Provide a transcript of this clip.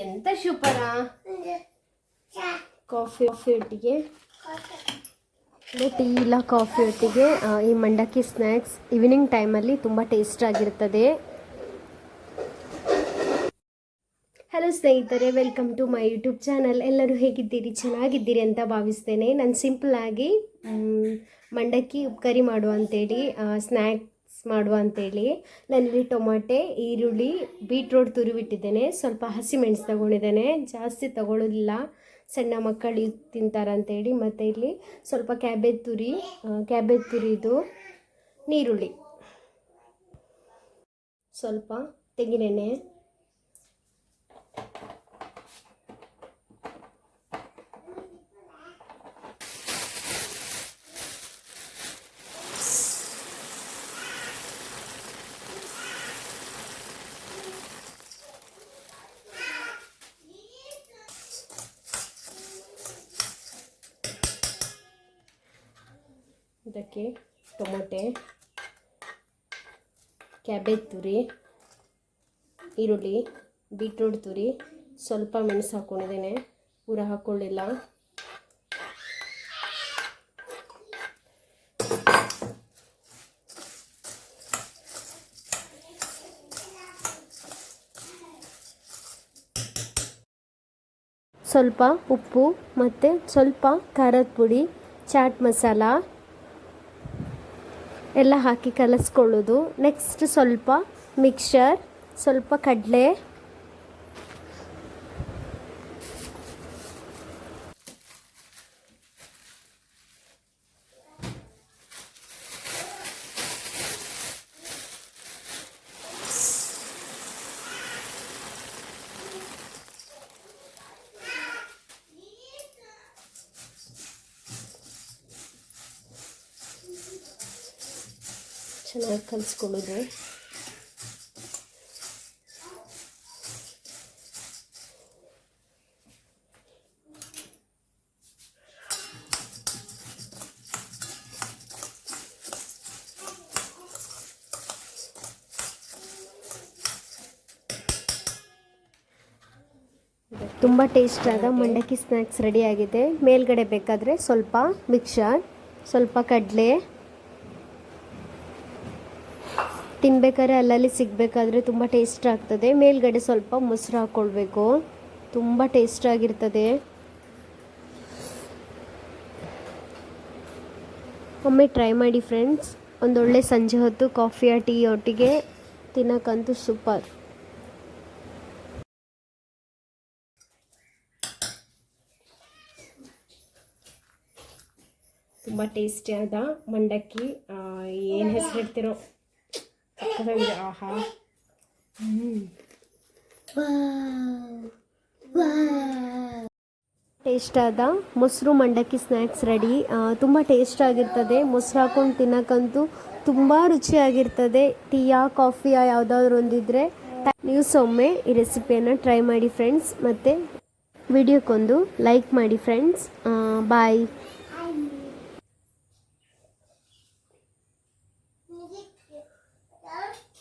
ಎಂತ ಶುಪನ coffee coffee ಒಟ್ಟಿಗೆ. ಟೀ ಇಲ್ಲ, ಕಾಫಿ ಒಟ್ಟಿಗೆ. ಈ ಮಂಡಕ್ಕಿ ಸ್ನ್ಯಾಕ್ಸ್ ಈವ್ನಿಂಗ್ ಟೈಮಲ್ಲಿ ತುಂಬ ಟೇಸ್ಟ್ ಆಗಿರ್ತದೆ. ಹಲೋ ಸ್ನೇಹಿತರೆ welcome to my YouTube channel ಎಲ್ಲರೂ ಹೇಗಿದ್ದೀರಿ? ಚೆನ್ನಾಗಿದ್ದೀರಿ ಅಂತ ಭಾವಿಸ್ತೇನೆ. ನಾನು ಸಿಂಪಲ್ ಆಗಿ ಮಂಡಕ್ಕಿ ಉಪ್ಕರಿ ಮಾಡುವ ಅಂತೇಳಿ ಮಾಡುವ ಅಂತೇಳಿ ನಾನಿಲ್ಲಿ ಟೊಮಾಟೆ, ಈರುಳ್ಳಿ, ಬೀಟ್ರೋಟ್ ತುರಿಬಿಟ್ಟಿದ್ದೇನೆ ಸ್ವಲ್ಪ ಹಸಿಮೆಣಸು ತಗೊಂಡಿದ್ದೇನೆ. ಜಾಸ್ತಿ ತಗೊಳ್ಳೋದಿಲ್ಲ ಸಣ್ಣ ಮಕ್ಕಳು ತಿಂತಾರಂತೇಳಿ ಮತ್ತು ಇಲ್ಲಿ ಸ್ವಲ್ಪ ಕ್ಯಾಬೇಜ್ ತುರಿ ಕ್ಯಾಬೇಜ್ ತುರಿದು ನೀರುಳ್ಳಿ. ಸ್ವಲ್ಪ ತೆಂಗಿನೆಣ್ಣೆ. ಇದಕ್ಕೆ ಟೊಮೊಟೆ, ಕ್ಯಾಬೇಜ್ ತುರಿ, ಈರುಳ್ಳಿ, ಬೀಟ್ರೂಟ್ ತುರಿ. ಸ್ವಲ್ಪ ಮೆಣಸು ಹಾಕ್ಕೊಂಡಿದ್ದೇನೆ ಪೂರ ಹಾಕ್ಕೊಳ್ಳಿಲ್ಲ ಸ್ವಲ್ಪ ಉಪ್ಪು ಮತ್ತು ಸ್ವಲ್ಪ ಖಾರದ ಪುಡಿ, ಚಾಟ್ ಮಸಾಲ. ಎಲ್ಲ ಹಾಕಿ ಕಲಸ್ಕೊಳ್ಳೋದು. ನೆಕ್ಸ್ಟ್ ಸ್ವಲ್ಪ ಮಿಕ್ಸರ್ ಸ್ವಲ್ಪ ಕಡಲೆ ಚೆನ್ನಾಗಿ ಕಲಿಸ್ಕೊಳ್ಳೋದು. ತುಂಬ ಟೇಸ್ಟಾದ ಮಂಡಕ್ಕಿ ಸ್ನ್ಯಾಕ್ಸ್ ರೆಡಿಯಾಗಿದೆ ಮೇಲ್ಗಡೆ ಬೇಕಾದರೆ ಸ್ವಲ್ಪ ಮಿಕ್ಸರ್ ಸ್ವಲ್ಪ ಕಡಲೆ ತಿನ್ಬೇಕಾದ್ರೆ ಅಲ್ಲಲ್ಲಿ ಸಿಗಬೇಕಾದ್ರೆ ತುಂಬ ಟೇಸ್ಟ್ ಆಗ್ತದೆ. ಮೇಲ್ಗಡೆ ಸ್ವಲ್ಪ ಮೊಸರು ಹಾಕ್ಕೊಳ್ಬೇಕು ತುಂಬ ಟೇಸ್ಟ್ ಆಗಿರ್ತದೆ. ಒಮ್ಮೆ ಟ್ರೈ ಮಾಡಿ ಫ್ರೆಂಡ್ಸ್ ಒಂದೊಳ್ಳೆ ಸಂಜೆ ಹೊತ್ತು ಕಾಫಿಯ ಟೀ ಒಟ್ಟಿಗೆ ತಿನ್ನಕ್ಕಂತೂ ಸೂಪರ್ ತುಂಬ ಟೇಸ್ಟಿಯಾದ ಮಂಡಕ್ಕಿ. ಏನು ಹೆಸರು ಸಕ್ಕತ್ತಾಗಿದೆ ಆಹಾ ಟೇಸ್ಟ್ ಆದ ಮೊಸರು ಮಂಡಕ್ಕಿ ಸ್ನ್ಯಾಕ್ಸ್ ರೆಡಿ ತುಂಬ ಟೇಸ್ಟ್ ಆಗಿರ್ತದೆ. ಮೊಸರು ಹಾಕೊಂಡು ತಿನ್ನಕ್ಕಂತೂ ತುಂಬ ರುಚಿಯಾಗಿರ್ತದೆ. ಟೀಯಾ, ಕಾಫಿಯಾ ಯಾವುದಾದ್ರೂ ಒಂದಿದ್ರೆ ನೀವು ಸೊಮ್ಮೆ ಈ ರೆಸಿಪಿಯನ್ನು ಟ್ರೈ ಮಾಡಿ ಫ್ರೆಂಡ್ಸ್ ಮತ್ತು ವಿಡಿಯೋಕ್ಕೊಂದು ಲೈಕ್ ಮಾಡಿ ಫ್ರೆಂಡ್ಸ್ ಬಾಯ್